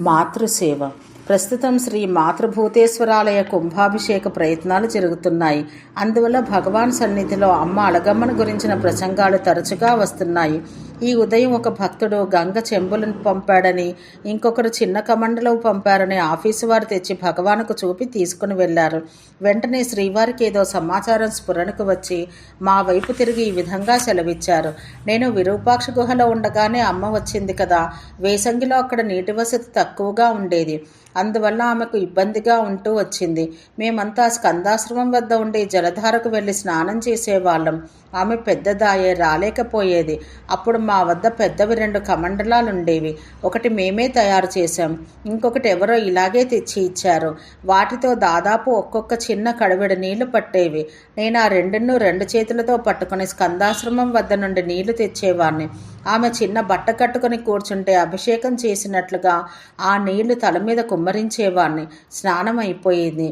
మాతృసేవ. ప్రస్తుతం శ్రీ మాతృభూతేశ్వరాలయ కుంభాభిషేక ప్రయత్నాలు జరుగుతున్నాయి. అందువల్ల భగవాన్ సన్నిధిలో అమ్మ అలగమ్మను గురించిన ప్రసంగాలు తరచుగా వస్తున్నాయి. ఈ ఉదయం ఒక భక్తుడు గంగ చెంబులను పంపాడని ఇంకొకరు చిన్న కమండలు పంపారని ఆఫీసు వారు తెచ్చి భగవానుకు చూపి తీసుకుని వెళ్ళారు వెంటనే శ్రీవారికి ఏదో సమాచారం స్ఫురణకు వచ్చి మా వైపు తిరిగి ఈ విధంగా సెలవిచ్చారు. నేను విరూపాక్ష గుహలో ఉండగానే అమ్మ వచ్చింది కదా వేసంగిలో అక్కడ నీటి వసతి తక్కువగా ఉండేది. అందువల్ల ఆమెకు ఇబ్బందిగా ఉంటూ వచ్చింది. మేమంతా స్కందాశ్రమం వద్ద ఉండే జలధారకు వెళ్ళి స్నానం చేసేవాళ్ళం. ఆమె పెద్దదాయే రాలేకపోయేది. అప్పుడు మా వద్ద పెద్దవి రెండు కమండలాలు ఉండేవి ఒకటి మేమే తయారు చేశాం. ఇంకొకటి ఎవరో ఇలాగే తెచ్చి ఇచ్చారు. వాటితో దాదాపు ఒక్కొక్క చిన్న కడవిడ నీళ్ళు పట్టేవి. నేను ఆ రెండును రెండు చేతులతో పట్టుకుని స్కందాశ్రమం వద్ద నుండి నీళ్ళు తెచ్చేవాడిని ఆమె చిన్న బట్ట కట్టుకుని కూర్చుంటే అభిషేకం చేసినట్లుగా ఆ నీళ్ళు తల మీద కుమ్మరించేవాడిని స్నానం అయిపోయింది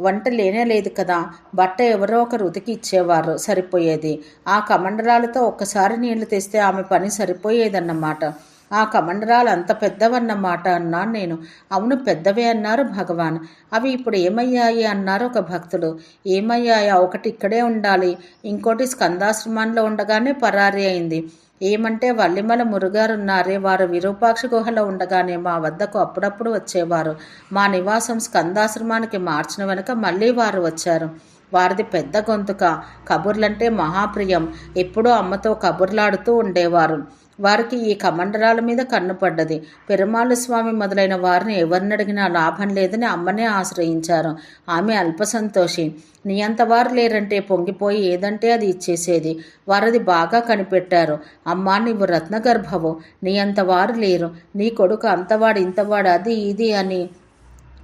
వంట లేనే లేదు కదా. బట్ట ఎవరో ఒకరు ఉతికి ఇచ్చేవారు సరిపోయేది. ఆ కమండరాలతో ఒక్కసారి నీళ్ళు తెస్తే ఆమె పని సరిపోయేదన్నమాట. ఆ కమండరాలు అంత పెద్దవన్నమాట అన్నాను నేను. అవును పెద్దవే అన్నారు భగవాన్. అవి ఇప్పుడు ఏమయ్యాయి అన్నారు ఒక భక్తుడు. ఏమయ్యాయా? ఒకటి ఇక్కడే ఉండాలి. ఇంకోటి స్కందాశ్రమంలో ఉండగానే పరారీ అయింది. ఏమంటే వల్లిమల మురుగారున్నారే వారు విరూపాక్ష గుహలో ఉండగానే మా వద్దకు అప్పుడప్పుడు వచ్చేవారు. మా నివాసం స్కందాశ్రమానికి మార్చిన వెనుక మళ్ళీ వారు వచ్చారు. వారిది పెద్ద గొంతుక. కబుర్లంటే మహాప్రియం. ఎప్పుడూ అమ్మతో కబుర్లాడుతూ ఉండేవారు. వారికి ఈ కమండరాల మీద కన్ను పడ్డది. పెరుమాళ స్వామి మొదలైన వారిని ఎవరినడిగినా లాభం లేదని అమ్మనే ఆశ్రయించారు. ఆమె అల్పసంతోషి. నీ అంతవారు లేరంటే పొంగిపోయి ఏదంటే అది ఇచ్చేసేది. వారది బాగా కనిపెట్టారు. అమ్మా నీవు రత్నగర్భవు. నీ అంతవారు లేరు. నీ కొడుకు అంతవాడు ఇంతవాడు అది ఇది అని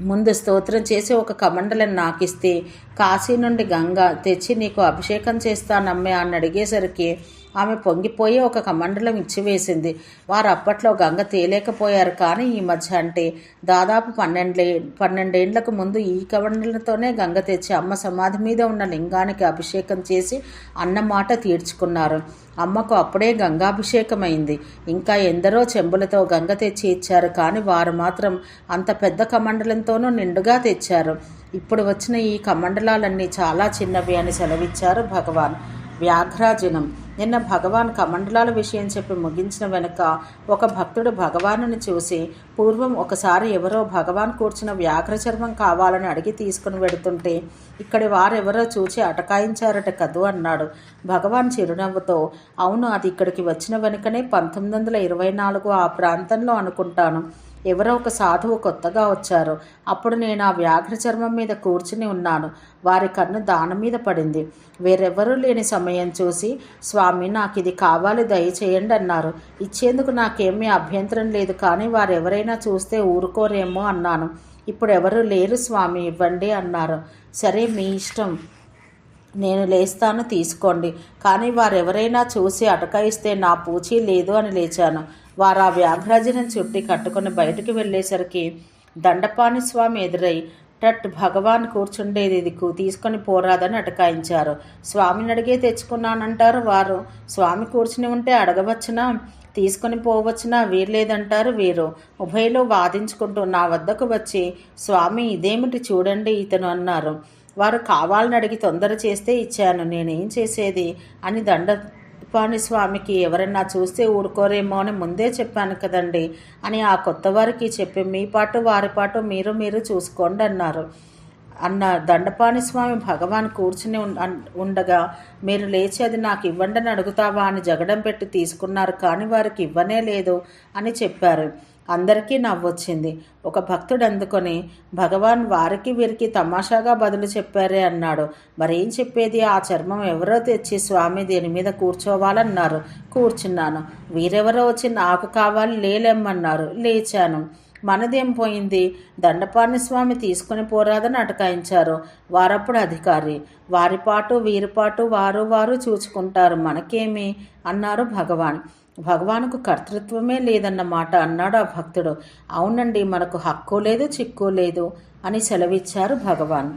ముందు స్తోత్రం చేసి ఒక కమండలను నాకిస్తే కాశీ నుండి గంగ తెచ్చి నీకు అభిషేకం చేస్తానమ్మే అని అడిగేసరికి ఆమె పొంగిపోయి ఒక కమండలం ఇచ్చివేసింది. వారు అప్పట్లో గంగ తేలేకపోయారు కానీ ఈ మధ్య అంటే దాదాపు పన్నెండే పన్నెండేండ్లకు ముందు ఈ కమండలతోనే గంగ తెచ్చి అమ్మ సమాధి మీద ఉన్న లింగానికి అభిషేకం చేసి అన్నమాట తీర్చుకున్నారు. అమ్మకు అప్పుడే గంగాభిషేకమైంది. ఇంకా ఎందరో చెంబులతో గంగ తెచ్చి ఇచ్చారు కానీ వారు మాత్రం అంత పెద్ద కమండలంతోనూ నిండుగా తెచ్చారు. ఇప్పుడు వచ్చిన ఈ కమండలాలన్నీ చాలా చిన్నవి అని సెలవిచ్చారు భగవాన్. వ్యాఘ్రాజనం నిన్న భగవాన్ కమండలాల విషయం చెప్పి ముగించిన వెనుక ఒక భక్తుడు భగవానుని చూసి పూర్వం ఒకసారి ఎవరో భగవాన్ కూర్చున్న వ్యాఘ్ర చర్మం కావాలని అడిగి తీసుకుని వెడుతుంటే ఇక్కడి వారెవరో చూచి అటకాయించారట కదూ అన్నాడు. భగవాన్ చిరునవ్వుతో అవును అది ఇక్కడికి వచ్చిన వెనుకనే పంతొమ్మిది వందల ఇరవై నాలుగు ఆ ప్రాంతంలో అనుకుంటాను. ఎవరో ఒక సాధువు కొత్తగా వచ్చారు. అప్పుడు నేను ఆ వ్యాఘ్ర చర్మం మీద కూర్చుని ఉన్నాను. వారి కన్ను దానం మీద పడింది. వేరెవరూ లేని సమయం చూసి స్వామి నాకు ఇది కావాలి దయచేయండి అన్నారు. ఇచ్చేందుకు నాకేమీ అభ్యంతరం లేదు కానీ వారు ఎవరైనా చూస్తే ఊరుకోరేమో అన్నాను. ఇప్పుడు ఎవరు లేరు స్వామి ఇవ్వండి అన్నారు. సరే మీ ఇష్టం. నేను లేస్తాను తీసుకోండి. కానీ వారెవరైనా చూసి అటకాయిస్తే నా పూచీ లేదు అని లేచాను. వారు ఆ వ్యాఘ్రాజనం చుట్టి కట్టుకుని బయటికి వెళ్ళేసరికి దండపాణి స్వామి ఎదురై టట్ భగవాన్ కూర్చుండేది ఇది తీసుకొని పోరాదని అటకాయించారు. స్వామిని అడిగే తెచ్చుకున్నానంటారు వారు. స్వామి కూర్చుని ఉంటే అడగవచ్చునా? తీసుకొని పోవచ్చునా? వీర్లేదంటారు వీరు. ఉభయలో వాదించుకుంటూ నా వద్దకు వచ్చి స్వామి ఇదేమిటి చూడండి ఇతను అన్నారు. వారు కావాలని అడిగి తొందర చేస్తే ఇచ్చాను. నేనేం చేసేది? అని దండ దండపాణి స్వామికి ఎవరన్నా చూస్తే ఊరుకోరేమో అని ముందే చెప్పాను కదండి అని ఆ కొత్త వారికి చెప్పి మీ పాటు వారి పాటు మీరు మీరు చూసుకోండి అన్నారు. అన్న దండపాణి స్వామి భగవాన్ కూర్చుని ఉండగా మీరు లేచి అది నాకు ఇవ్వండి అని అడుగుతావా అని జగడం పెట్టి తీసుకున్నారు కానీ వారికి ఇవ్వనే లేదు అని చెప్పారు. అందరికీ నవ్వొచ్చింది. ఒక భక్తుడు అందుకొని భగవాన్ వారికి వీరికి తమాషాగా బదులు చెప్పారే అన్నాడు. మరేం చెప్పేది? ఆ చర్మం ఎవరో తెచ్చి స్వామి దీని మీద కూర్చోవాలన్నారు. కూర్చున్నాను. వీరెవరో వచ్చి నాకు కావాలి లేలేమ్మన్నారు లేచాను. మనదేం పోయింది? దండపాణి స్వామి తీసుకుని పోరాదని అటకాయించారు. వారప్పుడు అధికారి. వారి పాటు వీరి పాటు వారు వారు చూచుకుంటారు. మనకేమి? అన్నారు భగవాన్. భగవానుకు కర్తృత్వమే లేదన్నమాట అన్నాడు ఆ భక్తుడు. అవునండి మనకు హక్కు లేదు చిక్కు లేదు అని సెలవిచ్చారు భగవాన్.